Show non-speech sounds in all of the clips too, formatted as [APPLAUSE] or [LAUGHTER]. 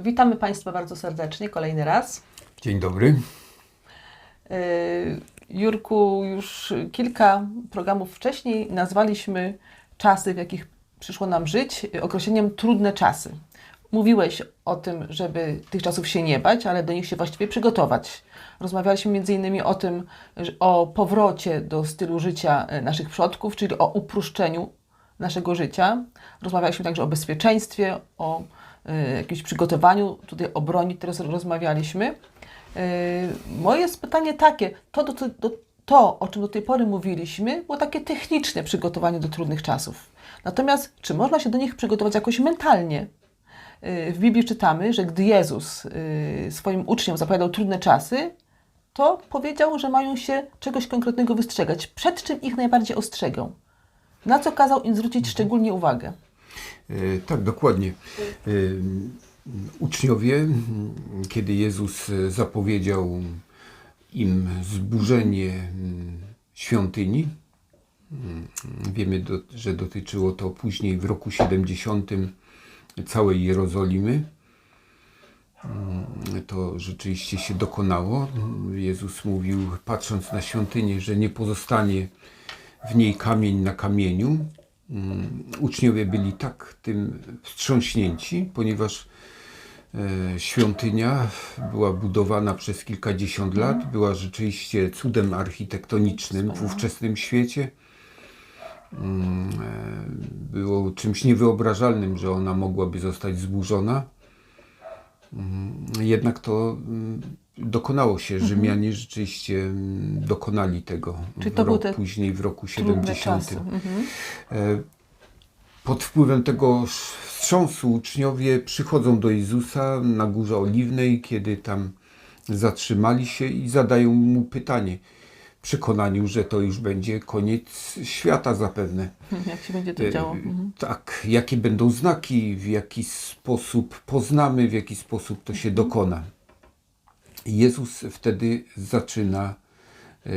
Witamy Państwa bardzo serdecznie, kolejny raz. Dzień dobry. Yy, Jurku, już kilka programów wcześniej nazwaliśmy czasy, w jakich przyszło nam żyć, określeniem trudne czasy. Mówiłeś o tym, żeby tych czasów się nie bać, ale do nich się właściwie przygotować. Rozmawialiśmy innymi o tym, o powrocie do stylu życia e, naszych przodków, czyli o uproszczeniu naszego życia. Rozmawialiśmy także o bezpieczeństwie, o jakimś przygotowaniu, tutaj o broni teraz rozmawialiśmy. E, Moje jest pytanie takie, to, do, do, to, o czym do tej pory mówiliśmy, było takie techniczne przygotowanie do trudnych czasów. Natomiast czy można się do nich przygotować jakoś mentalnie? Y, W Biblii czytamy, że gdy Jezus swoim uczniom zapowiadał trudne czasy, to powiedział, że mają się czegoś konkretnego wystrzegać. Przed czym ich najbardziej ostrzegał? Na co kazał im zwrócić szczególnie uwagę? E, Tak, dokładnie. E, Uczniowie, kiedy Jezus zapowiedział im zburzenie m, świątyni, m, wiemy, że dotyczyło to później w roku 70 całej Jerozolimy. Mm, To rzeczywiście się dokonało. Jezus mówił, patrząc na świątynię, że nie pozostanie w niej kamień na kamieniu. Mm, Uczniowie byli tak tym wstrząśnięci, ponieważ e, świątynia była budowana przez kilkadziesiąt lat, była rzeczywiście cudem architektonicznym w ówczesnym świecie. Mm, e, Było czymś niewyobrażalnym, że ona mogłaby zostać zburzona. Mm, Jednak to dokonało się. Rzymianie rzeczywiście mm, dokonali tego Czyli to rok, później w roku Trudne 70. czasy. Mhm. E, Pod wpływem tego wstrząsu uczniowie przychodzą do Jezusa na Górze Oliwnej, kiedy tam zatrzymali się i zadają mu pytanie. W przekonaniu, że to już będzie koniec świata zapewne. Jak się będzie to działo? E, Mhm. Tak, jakie będą znaki, w jaki sposób poznamy, w jaki sposób to się dokona. Jezus wtedy zaczyna e,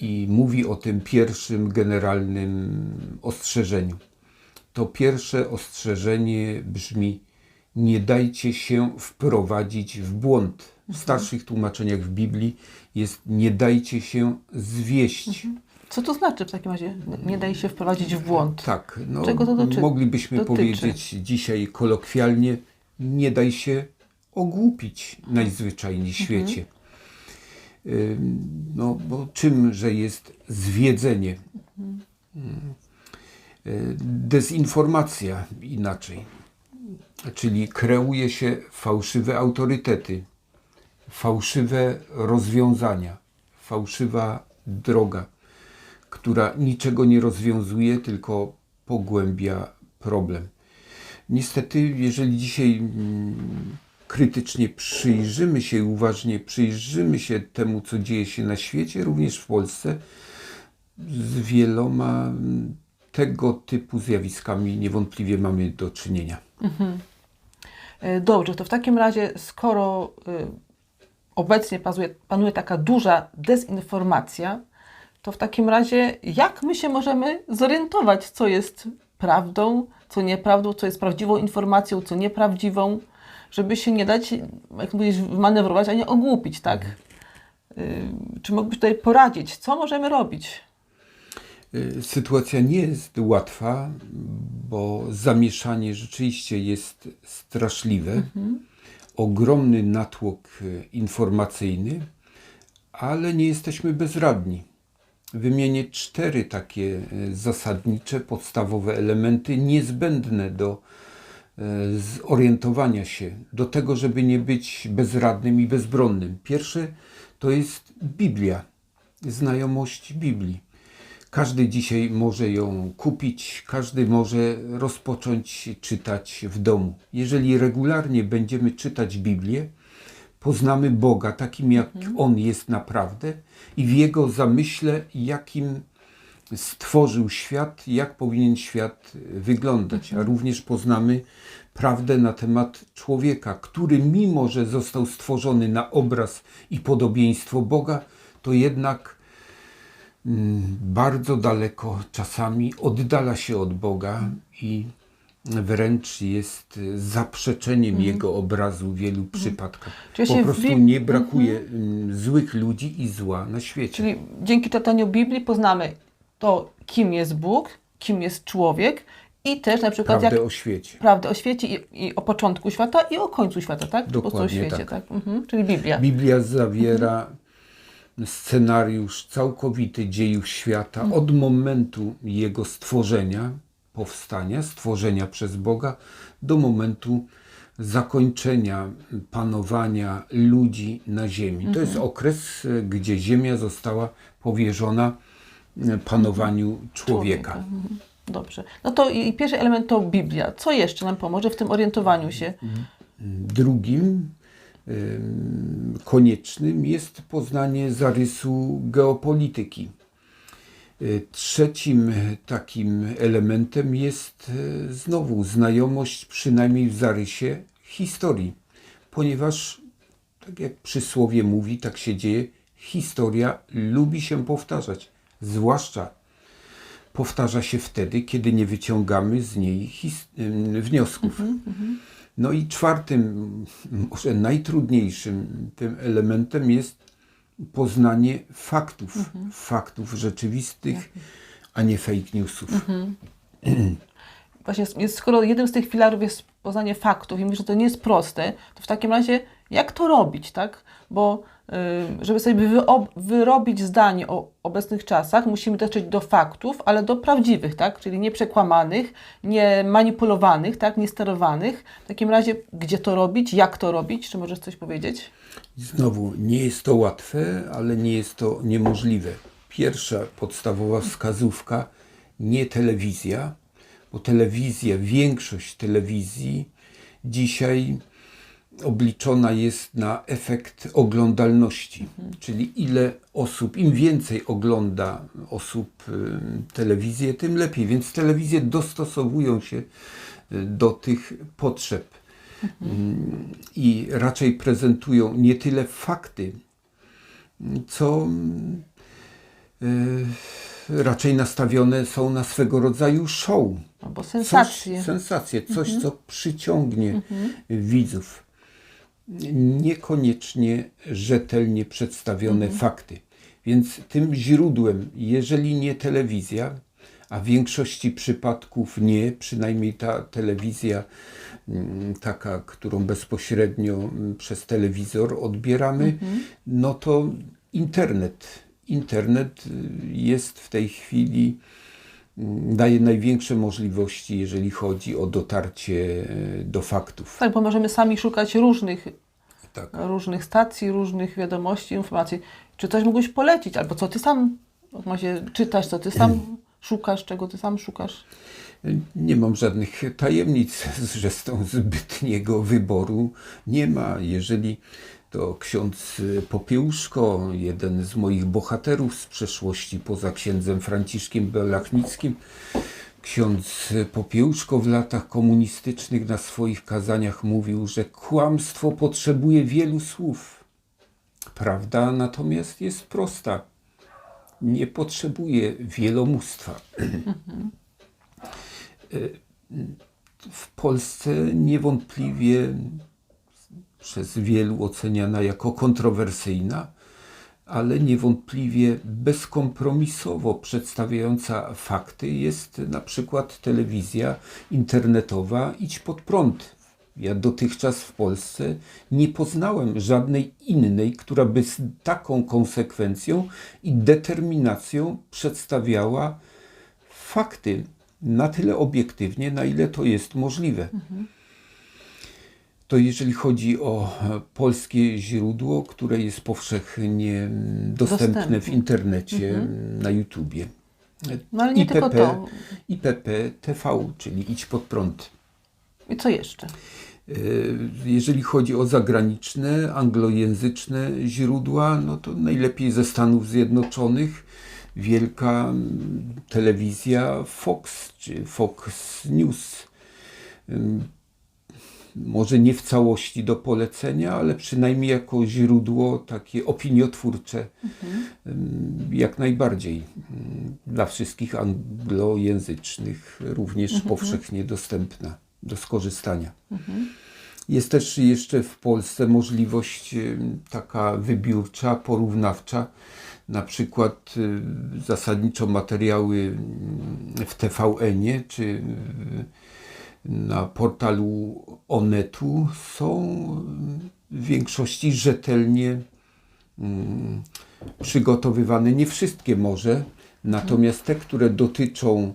i mówi o tym pierwszym generalnym ostrzeżeniu. To pierwsze ostrzeżenie brzmi: Nie dajcie się wprowadzić w błąd. W starszych tłumaczeniach w Biblii jest: Nie dajcie się zwieść. Co to znaczy w takim razie? Nie daj się wprowadzić w błąd. Tak, no, Czego to doczy- moglibyśmy dotyczy? powiedzieć dzisiaj kolokwialnie, nie daj się ogłupić najzwyczajniej w świecie. Ym, No, bo czymże jest zwiedzenie? Ym, y, Dezinformacja inaczej. Czyli kreuje się fałszywe autorytety, fałszywe rozwiązania, fałszywa droga która niczego nie rozwiązuje, tylko pogłębia problem. Niestety, jeżeli dzisiaj mm, krytycznie przyjrzymy się i uważnie przyjrzymy się temu, co dzieje się na świecie, również w Polsce, z wieloma mm, tego typu zjawiskami niewątpliwie mamy do czynienia. E, Dobrze, to w takim razie, skoro y, obecnie panuje, panuje taka duża dezinformacja, to w takim razie jak my się możemy zorientować, co jest prawdą, co nieprawdą, co jest prawdziwą informacją, co nieprawdziwą, żeby się nie dać, jak mówisz, manewrować, a nie ogłupić, tak? Y, Czy mógłbyś tutaj poradzić, co możemy robić? Y, Sytuacja nie jest łatwa, bo zamieszanie rzeczywiście jest straszliwe. Ogromny natłok y, informacyjny, ale nie jesteśmy bezradni. Wymienię cztery takie zasadnicze, podstawowe elementy niezbędne do zorientowania się, do tego, żeby nie być bezradnym i bezbronnym. Pierwszy to jest Biblia, znajomość Biblii. Każdy dzisiaj może ją kupić, każdy może rozpocząć czytać w domu. Jeżeli regularnie będziemy czytać Biblię, poznamy Boga takim, jak On jest naprawdę i w Jego zamyśle, jakim stworzył świat, jak powinien świat wyglądać, a również poznamy prawdę na temat człowieka, który mimo, że został stworzony na obraz i podobieństwo Boga, to jednak mm, bardzo daleko czasami oddala się od Boga i wręcz jest zaprzeczeniem jego obrazu w wielu przypadkach. Mhm. Czyli Po prostu Bib- Mhm. nie brakuje mm, złych ludzi i zła na świecie. Czyli dzięki czytaniu Biblii poznamy to, kim jest Bóg, kim jest człowiek i też na przykład Prawdę jak o świecie. prawdę o świecie i, i o początku świata i o końcu świata, tak? prostu o Dokładnie świecie, tak. tak? Mhm. Czyli Biblia. Biblia zawiera scenariusz całkowity dziejów świata Mhm. od momentu jego stworzenia, powstania, stworzenia przez Boga, do momentu zakończenia panowania ludzi na ziemi. To Mhm. jest okres, e, gdzie ziemia została powierzona panowaniu człowieka. Mhm. Dobrze. No to i pierwszy element to Biblia. Co jeszcze nam pomoże w tym orientowaniu się? Drugim ym, koniecznym jest poznanie zarysu geopolityki. Y, Trzecim takim elementem jest y, znowu znajomość, przynajmniej w zarysie historii, ponieważ, tak jak przysłowie mówi, tak się dzieje, historia lubi się powtarzać, zwłaszcza powtarza się wtedy, kiedy nie wyciągamy z niej his- ym, wniosków. No i czwartym, może najtrudniejszym tym elementem jest poznanie faktów, faktów rzeczywistych, a nie fake newsów. Właśnie, jest, skoro jednym z tych filarów jest poznanie faktów i myślę, że to nie jest proste, to w takim razie jak to robić, tak? Bo y, żeby sobie wyrobić zdanie o obecnych czasach, musimy dotrzeć do faktów, ale do prawdziwych, tak? Czyli nie przekłamanych, nie manipulowanych, tak? Nie sterowanych. W takim razie, gdzie to robić, jak to robić? Czy możesz coś powiedzieć? Znowu, nie jest to łatwe, ale nie jest to niemożliwe. Pierwsza podstawowa wskazówka, nie telewizja, bo telewizja, większość telewizji dzisiaj obliczona jest na efekt oglądalności, czyli ile osób, im więcej ogląda osób telewizję, tym lepiej. Więc telewizje dostosowują się y, do tych potrzeb. Mm, i raczej prezentują nie tyle fakty, co mm, y, raczej nastawione są na swego rodzaju show. Albo Coś, sensacje. sensację, coś, co przyciągnie widzów. Niekoniecznie rzetelnie przedstawione fakty. Więc tym źródłem, jeżeli nie telewizja, a w większości przypadków nie, przynajmniej ta telewizja mm, taka, którą bezpośrednio mm, przez telewizor odbieramy, no to internet. Internet y, jest w tej chwili mm, daje największe możliwości, jeżeli chodzi o dotarcie e, do faktów. Tak, bo możemy sami szukać różnych, Tak. różnych stacji, różnych wiadomości, informacji. Czy coś mógłbyś polecić? Albo co ty sam macie czytać, co ty sam [CLEARS THROAT] szukasz, czego ty sam szukasz? Nie mam żadnych tajemnic, [LAUGHS] zresztą zbytniego wyboru nie ma. Jeżeli to ksiądz Popiełuszko, jeden z moich bohaterów z przeszłości, poza księdzem Franciszkiem Belachnickim, ksiądz Popiełuszko w latach komunistycznych na swoich kazaniach mówił, że kłamstwo potrzebuje wielu słów. Prawda natomiast jest prosta. Nie potrzebuje wielomóstwa. w Polsce niewątpliwie przez wielu oceniana jako kontrowersyjna, ale niewątpliwie bezkompromisowo przedstawiająca fakty jest na przykład telewizja internetowa Idź pod prąd. Ja dotychczas w Polsce nie poznałem żadnej innej, która by z taką konsekwencją i determinacją przedstawiała fakty na tyle obiektywnie, na ile to jest możliwe. To jeżeli chodzi o e, polskie źródło, które jest powszechnie mm, dostępne w Dostępne. internecie, mm, na YouTubie. No ale nie tylko to. IPP TV, czyli Idź pod prąd. I co jeszcze? E, Jeżeli chodzi o zagraniczne, anglojęzyczne źródła, no to najlepiej ze Stanów Zjednoczonych wielka mm, telewizja Fox czy Fox News. Może nie w całości do polecenia, ale przynajmniej jako źródło takie opiniotwórcze, ym, jak najbardziej ym, dla wszystkich anglojęzycznych również powszechnie dostępna. do skorzystania. Jest też jeszcze w Polsce możliwość taka wybiórcza, porównawcza. Na przykład y, zasadniczo materiały y, w TVN-ie czy na portalu Onetu są w większości rzetelnie mm, przygotowywane. Nie wszystkie może, natomiast te, które dotyczą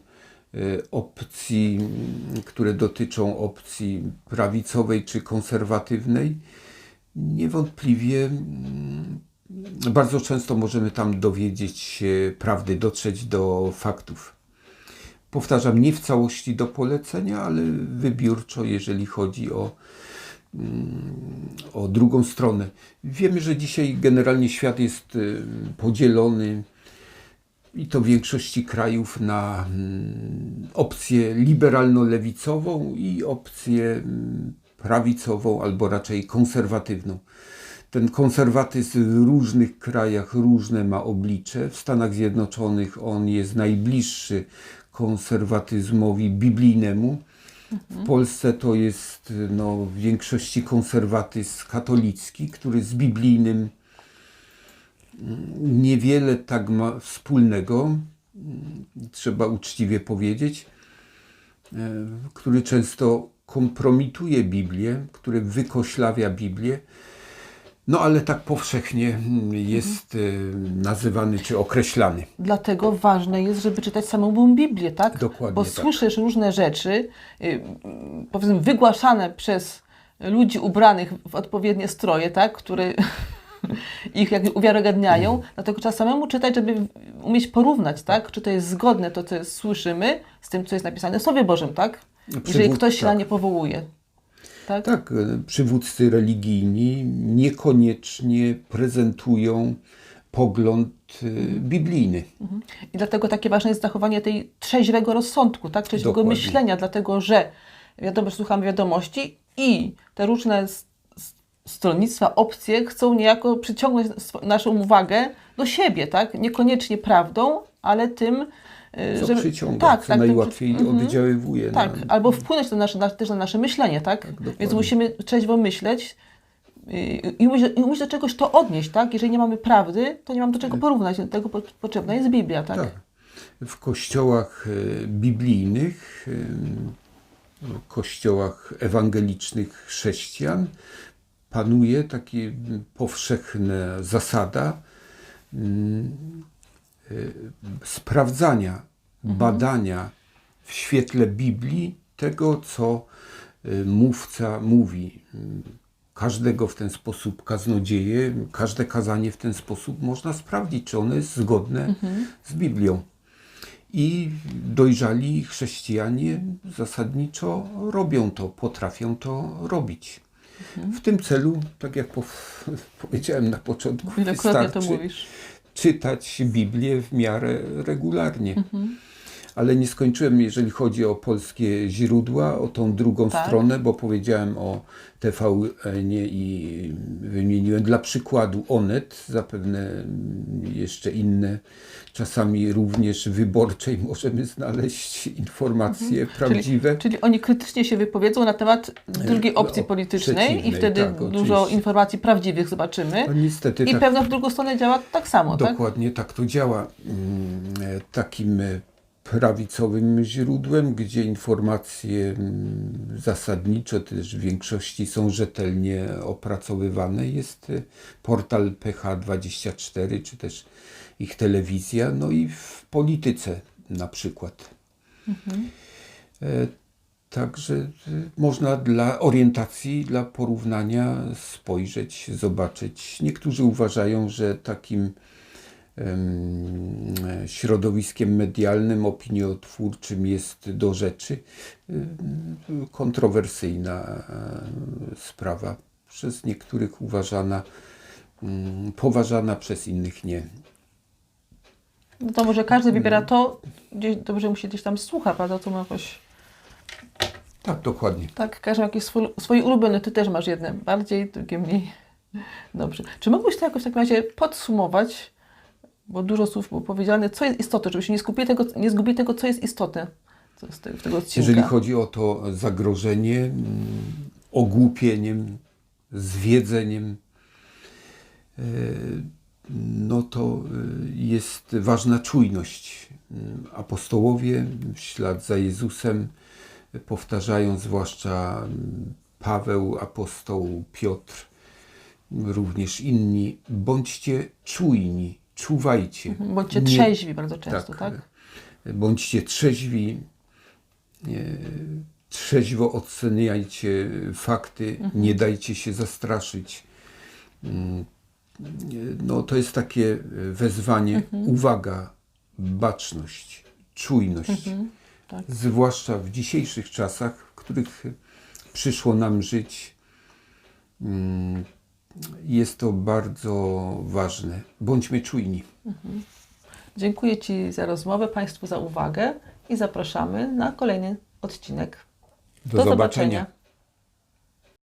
y, opcji, mm, które dotyczą opcji prawicowej czy konserwatywnej, niewątpliwie mm, bardzo często możemy tam dowiedzieć się prawdy, dotrzeć do faktów. Powtarzam, nie w całości do polecenia, ale wybiórczo, jeżeli chodzi o, mm, o drugą stronę. Wiemy, że dzisiaj generalnie świat jest y, podzielony i to w większości krajów na mm, opcję liberalno-lewicową i opcję mm, prawicową albo raczej konserwatywną. Ten konserwatyzm w różnych krajach różne ma oblicze. W Stanach Zjednoczonych on jest najbliższy konserwatyzmowi biblijnemu. W Polsce to jest no, w większości konserwatyzm katolicki, który z biblijnym mm, niewiele tak ma wspólnego, mm, trzeba uczciwie powiedzieć, e, który często kompromituje Biblię, który wykoślawia Biblię, no ale tak powszechnie mm, jest e, nazywany czy określany. Dlatego ważne jest, żeby czytać samą Biblię, tak? Dokładnie Bo tak. słyszysz różne rzeczy, y, powiedzmy, wygłaszane przez ludzi ubranych w odpowiednie stroje, tak? Które [LAUGHS] ich jakby uwiarygadniają. Mhm. Dlatego trzeba samemu czytać, żeby umieć porównać, tak? Czy to jest zgodne, to co słyszymy, z tym, co jest napisane w Słowie Bożym, tak? Jeżeli ktoś się na tak. nie powołuje. Tak? Tak, e, przywódcy religijni niekoniecznie prezentują pogląd e, biblijny. I dlatego takie ważne jest zachowanie tej trzeźwego rozsądku, tak? trzeźwego Dokładnie. myślenia, dlatego że wiadomo, że słuchamy wiadomości i te różne stronnictwa, opcje chcą niejako przyciągnąć naszą uwagę do siebie, tak? Niekoniecznie prawdą, ale tym, Co żeby- przyciąga, tak, tak, tym najłatwiej przy- mhm. oddziaływuje Tak, na, albo wpłynąć na nasze, na, też na nasze myślenie, tak? Więc dokładnie. musimy trzeźwo myśleć yy, i umieć, i umieć do czegoś to odnieść, tak? Jeżeli nie mamy prawdy, to nie mamy do czego porównać. Do tego po- potrzebna jest Biblia, tak? Tak. W kościołach e, biblijnych, e, w kościołach ewangelicznych chrześcijan panuje taka powszechna zasada mm, e, sprawdzania, badania w świetle Biblii tego, co e, mówca mówi. Każdego w ten sposób kaznodzieje, każde kazanie w ten sposób można sprawdzić, czy ono jest zgodne z Biblią. I dojrzali chrześcijanie zasadniczo robią to, potrafią to robić. W tym celu, tak jak po, [LAUGHS] powiedziałem na początku, Wielokrotnie to wystarczy mówisz. Czytać Biblię w miarę regularnie. Ale nie skończyłem, jeżeli chodzi o polskie źródła, o tą drugą Tak. stronę, bo powiedziałem o TVN i wymieniłem dla przykładu Onet, zapewne jeszcze inne, czasami również wyborczej [LAUGHS] możemy znaleźć informacje prawdziwe. Czyli, czyli oni krytycznie się wypowiedzą na temat drugiej no, opcji politycznej i wtedy tak, dużo oczywiście. informacji prawdziwych zobaczymy. No niestety I tak pewno w drugą stronę działa tak samo, tak? Dokładnie tak to działa. Mm, e, Takim e, prawicowym źródłem, gdzie informacje mm, zasadniczo też w większości są rzetelnie opracowywane, jest e, portal PH24, czy też ich telewizja, no i w polityce na przykład. E, Także y, można dla orientacji, dla porównania spojrzeć, zobaczyć. Niektórzy uważają, że takim środowiskiem medialnym, opiniotwórczym jest do rzeczy kontrowersyjna sprawa. Przez niektórych uważana, poważana, przez innych nie. No to może każdy Mm. wybiera to, gdzieś dobrze mu się gdzieś tam słucha, prawda? To ma jakoś, Tak, dokładnie. tak, każdy ma jakieś swój, swoje ulubione, ty też masz jedne bardziej, drugie mniej. Dobrze. Czy mógłbyś to jakoś w takim razie podsumować, bo dużo słów było powiedziane, co jest istotne, żebyśmy nie zgubili tego, nie zgubili tego co jest istotne tego, tego odcinka. Jeżeli chodzi o to zagrożenie mm, ogłupieniem, zwiedzeniem, e, no to e, jest ważna czujność. Mm, Apostołowie w ślad za Jezusem e, powtarzają, zwłaszcza mm, Paweł, apostoł Piotr, również inni, bądźcie czujni, czuwajcie. Mhm, Bądźcie Nie- trzeźwi bardzo często, tak? Bądźcie trzeźwi, trzeźwo oceniajcie fakty, nie dajcie się zastraszyć. Mm, No, to jest takie e, wezwanie, uwaga, baczność, czujność. tak. Zwłaszcza w dzisiejszych czasach, w których przyszło nam żyć, mm, jest to bardzo ważne. Bądźmy czujni. Dziękuję Ci za rozmowę, Państwu za uwagę i zapraszamy na kolejny odcinek. Do, Do zobaczenia. zobaczenia.